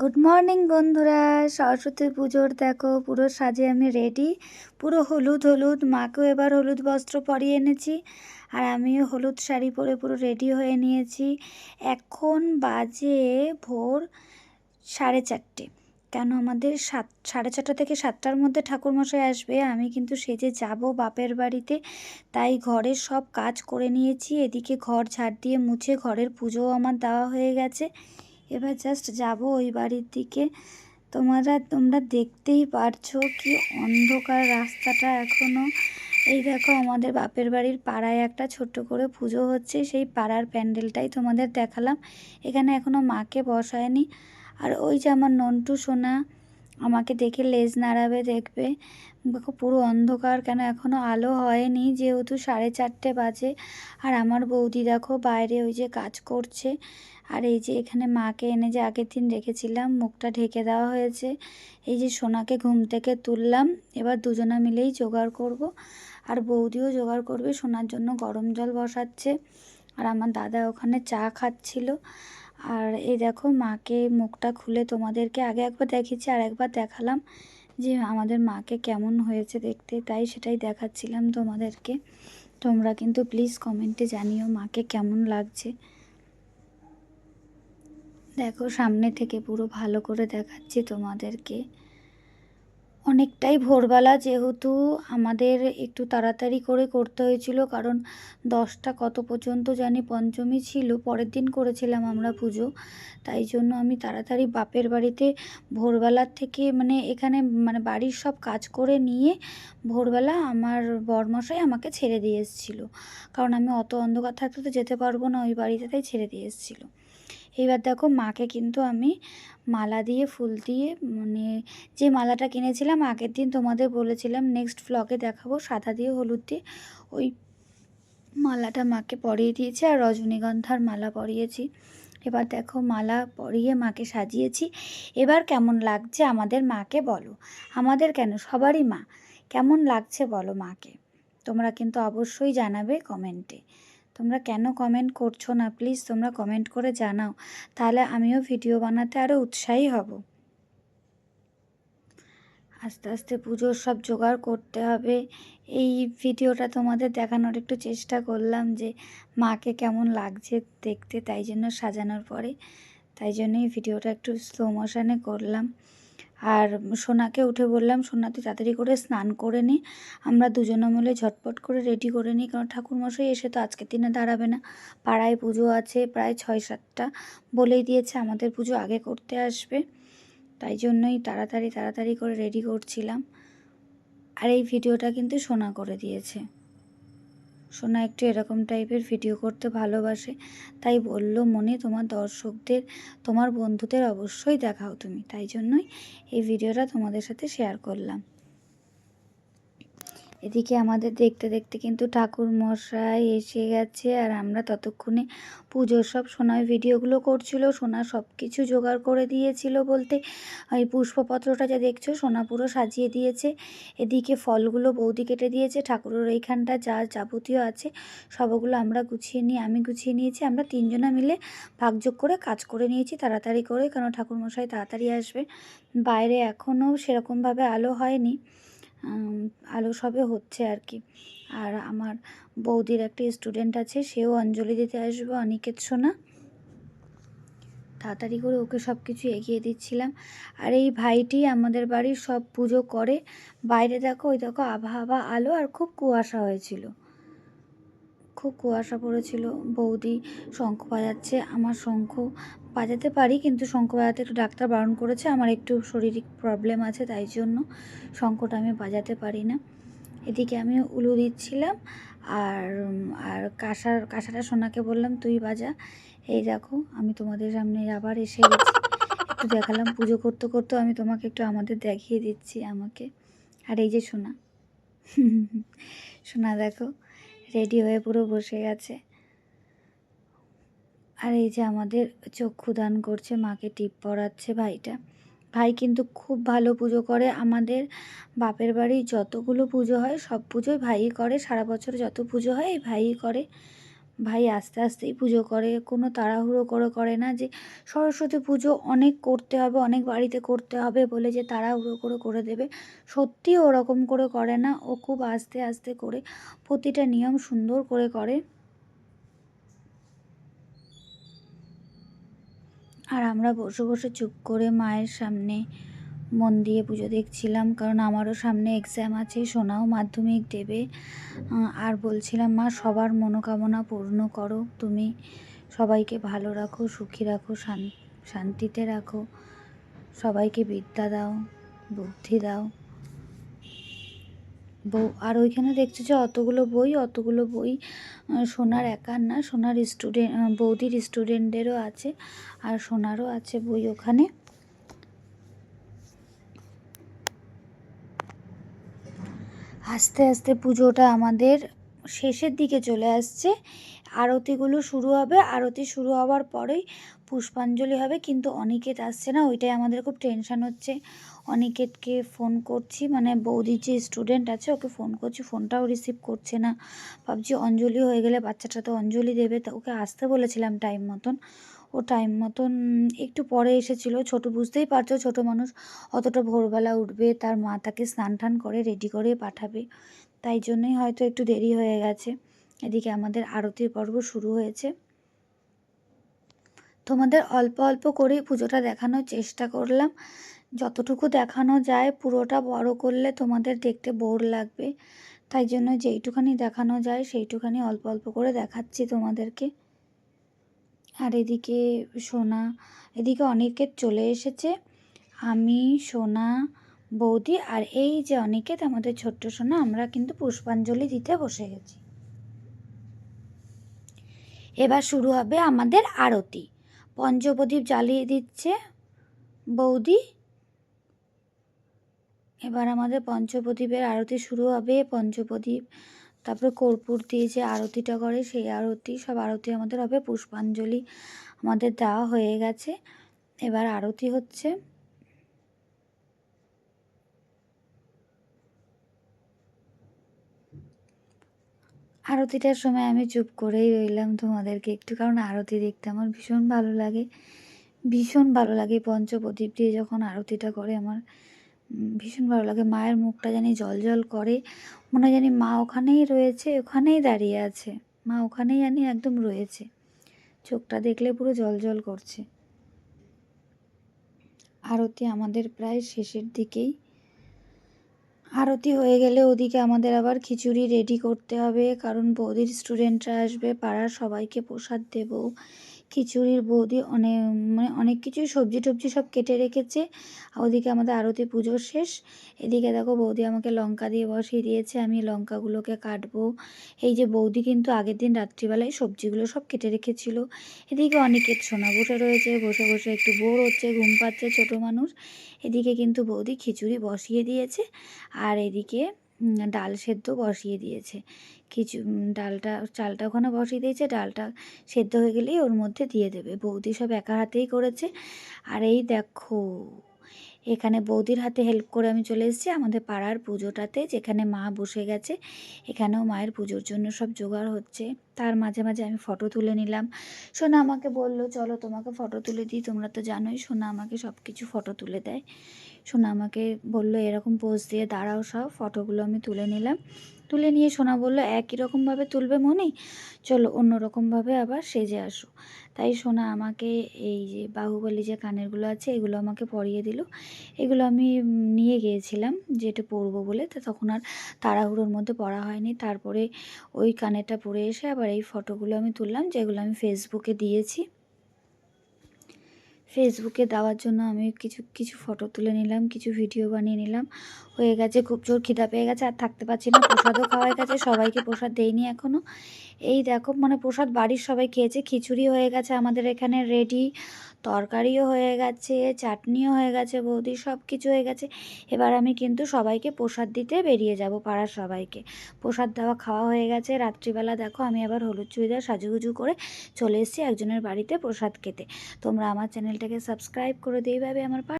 Good morning বন্ধুরা। সরস্বতী পুজোর দেখো, পুরো সাজে আমি রেডি পুরো হলুদ হলুদ, মাকেও এবার হলুদ বস্ত্র পরিয়ে এনেছি। আর আমিও হলুদ শাড়ি পরে পুরো রেডি হয়ে নিয়েছি। এখন বাজে ভোর সাড়ে চারটে। কেন আমাদের সাত, সাড়ে ছটা থেকে সাতটার মধ্যে ঠাকুরমশাই আসবে। আমি কিন্তু সেজে যাব বাপের বাড়িতে। তাই ঘরের সব কাজ করে নিয়েছি। এদিকে ঘর ঝাড় দিয়ে মুছে ঘরের পুজোও আমার দেওয়া হয়ে গেছে। এবার জাস্ট যাব ওই বাড়ির দিকে। তোমরা তোমরা দেখতেই পারছ কি অন্ধকার রাস্তাটা এখনও এই দেখো আমাদের বাপের বাড়ির পাড়ায় একটা ছোট্ট করে পুজো হচ্ছে, সেই পাড়ার প্যান্ডেলটাই তোমাদের দেখালাম। এখানে এখনও মাকে বসায়নি। আর ওই যে আমার নন্টু সোনা আমাকে দেখে লেজ নাড়াবে, দেখবে। দেখো, পুরো অন্ধকার কেন? এখনও আলো হয়নি, যেহেতু সাড়ে চারটে বাজে। আর আমার বৌদি দেখো, বাইরে ওই যে কাজ করছে। আর এই যে এখানে মাকে এনে যে আগের দিন রেখেছিলাম, মুখটা ঢেকে দেওয়া হয়েছে। এই যে সোনাকে ঘুম থেকে তুললাম, এবার দুজনা মিলেই জোগাড় করব। আর বৌদিও জোগাড় করবে, সোনার জন্য গরম জল বসাচ্ছে। আর আমার দাদা ওখানে চা খাচ্ছিল। আর এই দেখো মাকে মুখটা খুলে তোমাদেরকে আগে একবার দেখিয়েছি, আর একবার দেখালাম যে আমাদের মাকে কেমন হয়েছে দেখতে, তাই সেটাই দেখাচ্ছিলাম তোমাদেরকে। তোমরা কিন্তু প্লিজ কমেন্টে জানিও মাকে কেমন লাগছে। দেখো সামনে থেকে পুরো ভালো করে দেখাচ্ছি তোমাদেরকে। অনেকটাই ভোরবেলা যেহেতু আমাদের একটু তাড়াতাড়ি করে করতে হয়েছিল, কারণ দশটা কত পর্যন্ত জানি পঞ্চমী ছিল, পরের দিন করেছিলাম আমরা পুজো। তাই জন্য আমি তাড়াতাড়ি বাপের বাড়িতে ভোরবেলার থেকে মানে এখানে মানে বাড়ির সব কাজ করে নিয়ে ভোরবেলা আমার বরমশাই আমাকে ছেড়ে দিয়ে এসেছিল। কারণ আমি অত অন্ধকার থাকতে তো যেতে পারব না, ওই বাড়িতে তাই ছেড়ে দিয়ে এসেছিল। এইবার দেখো মাকে কিন্তু আমি মালা দিয়ে, ফুল দিয়ে মানে যে মালাটা কিনেছিলাম, আগের দিন তোমাদের বলেছিলাম নেক্সট ব্লগে দেখাবো, সাদা দিয়ে, হলুদ দিয়ে। ওই মালাটা মাকে পরিয়ে দিয়েছি আর রজনীগন্ধার মালা পরিয়েছি। এবার দেখো মালা পরিয়ে মাকে সাজিয়েছি। এবার কেমন লাগছে আমাদের মাকে বলো। আমাদের কেন? সবারই মা। কেমন লাগছে বলো মাকে? তোমরা কিন্তু অবশ্যই জানাবে কমেন্টে। তোমরা কেন কমেন্ট করছ না? প্লিজ তোমরা কমেন্ট করে জানাও। তাহলে আমিও ভিডিও বানাতে আরও উৎসাহী হব। আস্তে আস্তে পুজোর সব জোগাড় করতে হবে। এই ভিডিওটা তোমাদের দেখানোর একটু চেষ্টা করলাম যে মাকে কেমন লাগছে দেখতে, তাই জন্য সাজানোর পরে। তাই জন্যই ভিডিওটা একটু স্লো মোশনে করলাম। আর সোনাকে উঠে বললাম, সোনা, তুই তাড়াতাড়ি করে স্নান করে নি। আমরা দুজনে মিলে ঝটপট করে রেডি করে নিই, কারণ ঠাকুরমশাই এসে তো আজকের দিনে দাঁড়াবে না। পাড়ায় পুজো আছে, প্রায় ছয় সাতটা। বলেই দিয়েছে আমাদের পুজো আগে করতে আসবে। তাই জন্যই তাড়াতাড়ি তাড়াতাড়ি করে রেডি করছিলাম। আর এই ভিডিওটা কিন্তু সোনা করে দিয়েছে। সোনা একটু এরকম টাইপের ভিডিও করতে ভালোবাসে। তাই বলল, মনে, তোমার দর্শকদের, তোমার বন্ধুদের অবশ্যই দেখাও তুমি। তাই জন্যই এই ভিডিওটা তোমাদের সাথে শেয়ার করলাম। এদিকে আমাদের দেখতে দেখতে কিন্তু ঠাকুর মশাই এসে গেছে আর আমরা ততক্ষণে পুজোর সব সোনার ভিডিওগুলো করছিল। সোনা সব কিছু জোগাড় করে দিয়েছিল বলতে। এই পুষ্পপত্রটা যা দেখছ সোনা পুরো সাজিয়ে দিয়েছে। এদিকে ফলগুলো বৌদি কেটে দিয়েছে, ঠাকুরের এইখানটা যা যাবতীয় আছে সবগুলো আমরা গুছিয়ে নিয়ে, আমি গুছিয়ে নিয়েছি। আমরা তিনজনা মিলে ভাগযোগ করে কাজ করে নিয়েছি তাড়াতাড়ি করে কারণ ঠাকুরমশাই তাড়াতাড়ি আসবে। বাইরে এখনও সেরকমভাবে আলো হয়নি। আলো সবে হচ্ছে আর কি। আর আমার বৌদির একটা স্টুডেন্ট আছে, সেও অঞ্জলি দিতে আসবে, অনিকেত সোনা। তাড়াতাড়ি করে ওকে সব কিছু এগিয়ে দিচ্ছিলাম। আর এই ভাইটি আমাদের বাড়ির সব পুজো করে। বাইরে দেখো, ওই দেখো আবহাওয়া, আলো আর খুব কুয়াশা হয়েছিল। খুব কুয়াশা পড়েছিল। বৌদি শঙ্খ বাজাচ্ছে, আমার শঙ্খ বাজাতে পারি, কিন্তু শঙ্খ বাজাতে একটু ডাক্তার বারণ করেছে। আমার একটু শারীরিক প্রবলেম আছে, তাই জন্য শঙ্খটা আমি বাজাতে পারি না। এদিকে আমি উলু দিচ্ছিলাম, আর আর কাঁসার, কাঁসাটা সোনাকে বললাম, তুই বাজা। এই দেখো, আমি তোমাদের সামনে আবার এসে গেছি। একটু দেখালাম, পুজো করতে করতে আমি তোমাকে একটু আমাদের দেখিয়ে দিচ্ছি আমাকে। আর এই যে সোনা। সোনা দেখো রেডি হয়ে পুরো বসে গেছে। আর এই যে আমাদের চক্ষুদান করছে, মাকে টিপ পড়াচ্ছে ভাইটা। ভাই কিন্তু খুব ভালো পুজো করে। আমাদের বাপের বাড়ি যতগুলো পুজো হয়, সব পুজোই ভাইই করে। সারা বছর যত পুজো হয়, এই ভাইই করে। ভাই আস্তে আস্তেই পুজো করে। কোনো তাড়াহুড়ো করে করে না যে সরস্বতী পুজো অনেক করতে হবে, অনেক বাড়িতে করতে হবে বলে যে তাড়াহুড়ো করে করে দেবে। সত্যি ওরকম করে করে না। ও খুব আস্তে আস্তে করে প্রতিটা নিয়ম সুন্দর করে করে। আর আমরা বসে বসে চুপ করে মায়ের সামনে মন দিয়ে পুজো দেখছিলাম, কারণ আমারও সামনে এক্সাম আছে, সোনাও মাধ্যমিক দেবে। আর বলছিলাম, মা, সবার মনোকামনা পূর্ণ করো। তুমি সবাইকে ভালো রাখো, সুখী রাখো, শান- শান্তিতে রাখো। সবাইকে বিদ্যা দাও, বুদ্ধি দাও। বউ। আর ওইখানে দেখছি যে অতগুলো বই অতগুলো বই সোনার একার না, সোনার স্টুডেন্ট বৌদির স্টুডেন্টদেরও আছে আর সোনারও আছে বই ওখানে। আস্তে আস্তে পুজোটা আমাদের শেষের দিকে চলে আসছে। আরতিগুলো শুরু হবে। আরতি শুরু হওয়ার পরেই পুষ্পাঞ্জলি হবে, কিন্তু অনিকেত আসছে না। ওইটাই আমাদের খুব টেনশান হচ্ছে। অনিকেতকে ফোন করছি মানে বৌদির যে স্টুডেন্ট আছে, ওকে ফোন করছি। ফোনটাও রিসিভ করছে না। ভাবছি অঞ্জলি হয়ে গেলে বাচ্চাটা তো অঞ্জলি দেবে। তা ওকে আসতে বলেছিলাম টাইম মতন। ও টাইম মতন একটু পরে এসেছিল। ছোটো বুঝতেই পারছ, ছোটো মানুষ অতটা ভোরবেলা উঠবে, তার মা তাকে স্নান টান করে রেডি করে পাঠাবে। তাই জন্যই হয়তো একটু দেরি হয়ে গেছে। এদিকে আমাদের আরতির পর্ব শুরু হয়েছে। তোমাদের অল্প অল্প করেই পুজোটা দেখানোর চেষ্টা করলাম। যতটুকু দেখানো যায়, পুরোটা বড় করলে তোমাদের দেখতে বোর লাগবে। তাই জন্য যেইটুখানি দেখানো যায়, সেইটুখানি অল্প অল্প করে দেখাচ্ছি তোমাদেরকে। আর এদিকে সোনা, এদিকে অনেকের চলে এসেছে। আমি, সোনা, বৌদি আর এই যে অনিকেত আমাদের ছোট্ট সোনা, আমরা কিন্তু পুষ্পাঞ্জলি দিতে বসে গেছি। এবার শুরু হবে আমাদের আরতি। পঞ্চপ্রদীপ জ্বালিয়ে দিচ্ছে বৌদি। এবার আমাদের পঞ্চপ্রদীপের আরতি শুরু হবে। পঞ্চপ্রদীপ তারপরে কর্পূর দিয়ে যে আরতিটা করে, সেই আরতি, সব আরতি আমাদের হবে। পুষ্পাঞ্জলি আমাদের দেওয়া হয়ে গেছে। এবার আরতি হচ্ছে। আরতিটার সময় আমি চুপ করেই রইলাম তোমাদেরকে একটু, কারণ আরতি দেখতে আমার ভীষণ ভালো লাগে। ভীষণ ভালো লাগে পঞ্চপ্রদীপ দিয়ে যখন আরতিটা করে আমার ভীষণ ভালো লাগে। মায়ের মুখটা জানি জল জল করে, মনে জানি মা ওখানেই রয়েছে, ওখানেই দাঁড়িয়ে আছে। মা ওখানেই জানি একদম রয়েছে। চোখটা দেখলে পুরো জল জল করছে। আরতি আমাদের প্রায় শেষের দিকেই আরতি হয়ে গেলে ওদিকে আমাদের আবার খিচুড়ি রেডি করতে হবে। কারণ বৌদির স্টুডেন্টরা আসবে, পাড়ার সবাইকে প্রসাদ দেব। খিচুড়ির বৌদি অনেক মানে অনেক কিছুই সবজি টবজি সব কেটে রেখেছে। ওদিকে আমাদের আরতি পুজো শেষ। এদিকে দেখো বৌদি আমাকে লঙ্কা দিয়ে বসিয়ে দিয়েছে, আমি লঙ্কাগুলোকে কাটবো। এই যে বৌদি কিন্তু আগের দিন রাত্রিবেলায় সবজিগুলো সব কেটে রেখেছিল। এদিকে অনেকের সোনা বসে রয়েছে, বসে বসে একটু বোর হচ্ছে, ঘুম পাচ্ছে ছোটো মানুষ। এদিকে কিন্তু বৌদি খিচুড়ি বসিয়ে দিয়েছে। আর এদিকে ডাল সেদ্ধ বসিয়ে দিয়েছে। কিছু ডালটা, চালটা ওখানে বসিয়ে দিয়েছে, ডালটা সেদ্ধ হয়ে গেলেই ওর মধ্যে দিয়ে দেবে। বৌদি সব একা হাতেই করেছে। আর এই দেখো, এখানে বৌদির হাতে হেল্প করে আমি চলে এসেছি আমাদের পাড়ার পুজোটাতে, যেখানে মা বসে গেছে। এখানেও মায়ের পুজোর জন্য সব জোগাড় হচ্ছে। তার মাঝে মাঝে আমি ফটো তুলে নিলাম। সোনা আমাকে বলল, চলো তোমাকে ফটো তুলে দিই, তোমরা তো জানোই, সোনা আমাকে সব কিছু ফটো তুলে দেয়। সোনা আমাকে বলল, এরকম পোজ দিয়ে দাঁড়াও সব ফটোগুলো আমি তুলে নিলাম। তুলে নিয়ে সোনা বলল, একই রকমভাবে তুলবে মনে? চলো অন্য রকমভাবে আবার সেজে আসো। তাই সোনা আমাকে এই যে বাহুবলী যে কানেরগুলো আছে, এগুলো আমাকে পরিয়ে দিল। এগুলো আমি নিয়ে গিয়েছিলাম যে এটা পরবো বলে। তো তখন আর তাড়াহুড়োর মধ্যে পড়া হয়নি। তারপরে ওই কানেরটা পরে এসে আবার এই ফটোগুলো আমি তুললাম, যেগুলো আমি ফেসবুকে দিয়েছি। ফেসবুকে দেওয়ার জন্য আমি কিছু কিছু ফটো তুলে নিলাম কিছু ভিডিও বানিয়ে নিলাম। হয়ে গেছে, খুব জোর খিদা পেয়ে গেছে, আর থাকতে পারছি না। প্রসাদও খাওয়া হয়ে গেছে সবাইকে প্রসাদ দেইনি এখনও এই দেখো মানে প্রসাদ বাড়ির সবাই খেয়েছে, খিচুড়ি হয়ে গেছে আমাদের এখানে, রেডি। তরকারিও হয়ে গেছে, চাটনিও হয়ে গেছে, বৌদি সব কিছু হয়ে গেছে। এবার আমি কিন্তু সবাইকে প্রসাদ দিতে বেরিয়ে যাব পাড়ার সবাইকে। প্রসাদ দেওয়া খাওয়া হয়ে গেছে, রাত্রিবেলা দেখো আমি আবার হলুদ চুড়িদার সাজুগুজু করে চলে এসেছি একজনের বাড়িতে প্রসাদ খেতে। তোমরা আমার চ্যানেলটাকে সাবস্ক্রাইব করে দিয়ে ভাবে আমার